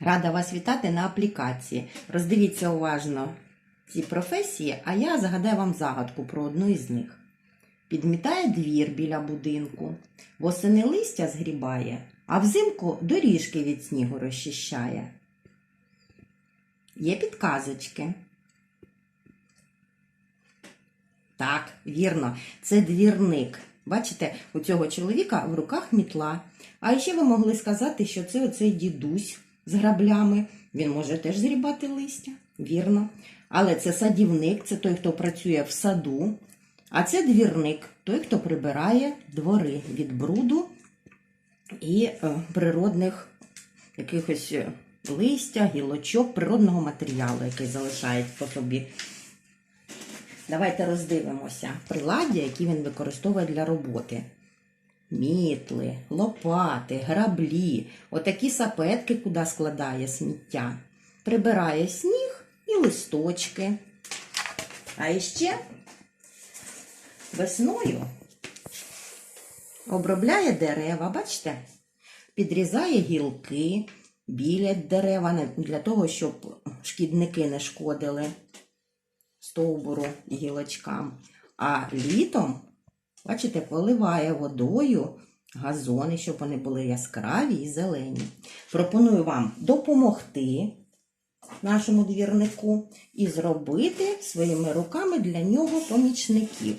Рада вас вітати на аплікації. Роздивіться уважно ці професії, а я загадаю вам загадку про одну із них. Підмітає двір біля будинку, восени листя згрібає, а взимку доріжки від снігу розчищає. Є підказочки. Так, вірно, це двірник. Бачите, у цього чоловіка в руках мітла. А ще ви могли сказати, що це оцей дідусь з граблями. Він може теж зрібати листя, вірно. Але це садівник, це той, хто працює в саду. А це двірник, той, хто прибирає двори від бруду і е, природних якихось е, листя, гілочок, природного матеріалу, який залишають по собі. Давайте роздивимося приладдя, які він використовує для роботи. Мітли, лопати, граблі, отакі сапетки, куди складає сміття. Прибирає сніг і листочки. А іще весною обробляє дерева, бачите? Підрізає гілки, білять дерева для того, щоб шкідники не шкодили стовбуру гілочкам. А літом, бачите, поливає водою газони, щоб вони були яскраві і зелені. Пропоную вам допомогти нашому двірнику і зробити своїми руками для нього помічників.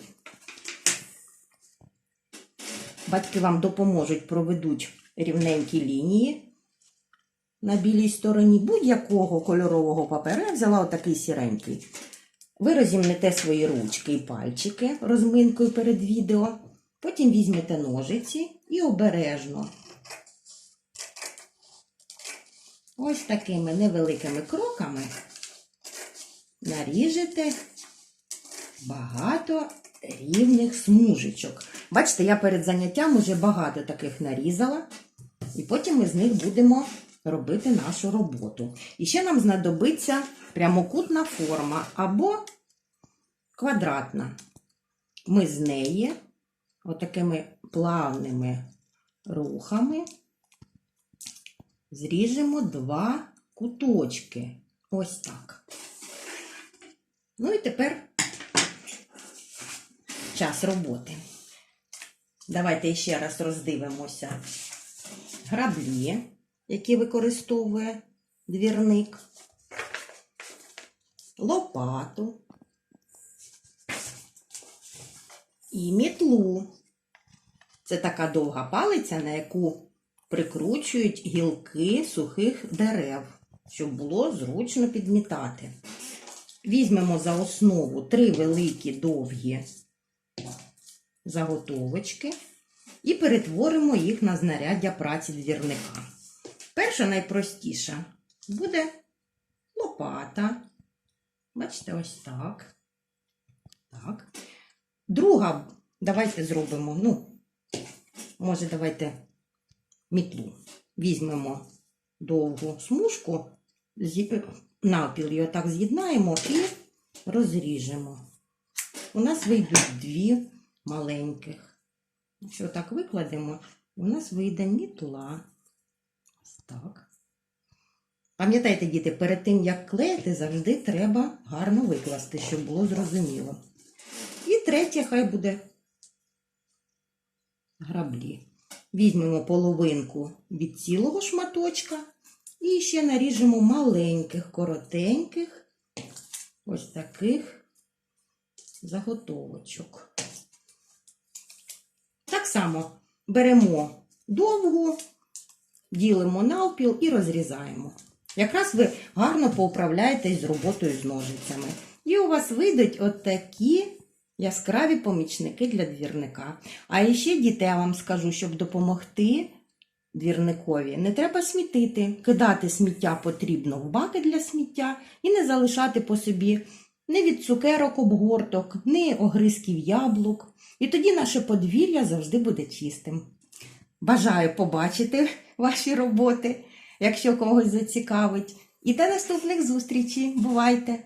Батьки вам допоможуть, проведуть рівненькі лінії на білій стороні будь-якого кольорового паперу. Я взяла отакий сіренький. Ви розімнете свої ручки і пальчики розминкою перед відео. Потім візьмете ножиці і обережно. Ось такими невеликими кроками наріжете багато рівних смужечок. Бачите, я перед заняттям уже багато таких нарізала, і потім ми з них будемо робити нашу роботу. І ще нам знадобиться прямокутна форма або квадратна. Ми з неї отакими плавними рухами зріжемо два куточки. Ось так. Ну і тепер час роботи. Давайте ще раз роздивимося граблі, які використовує двірник, лопату і мітлу. Це така довга палиця, на яку прикручують гілки сухих дерев, щоб було зручно підмітати. Візьмемо за основу три великі довгі заготовочки і перетворимо їх на знаряддя праці двірника. Перша найпростіша буде лопата. Бачите, ось так. Так. Друга, давайте зробимо, ну, може, давайте мітлу. Візьмемо довгу смужку, навпіл її отак з'єднаємо і розріжемо. У нас вийдуть дві маленьких. Якщо так викладемо, у нас вийде мітла. Так. Пам'ятайте, діти, перед тим, як клеїти, завжди треба гарно викласти, щоб було зрозуміло. Третє, хай буде граблі. Візьмемо половинку від цілого шматочка і ще наріжемо маленьких, коротеньких, ось таких заготовочок. Так само беремо довгу, ділимо навпіл і розрізаємо. Якраз ви гарно поуправляєтесь з роботою з ножицями. І у вас вийдуть от такі яскраві помічники для двірника. А ще дітей вам скажу, щоб допомогти двірникові, не треба смітити. Кидати сміття потрібно в баки для сміття і не залишати по собі ні від цукерок обгорток, ні огризків яблук. І тоді наше подвір'я завжди буде чистим. Бажаю побачити ваші роботи, якщо когось зацікавить. І до наступних зустрічей. Бувайте!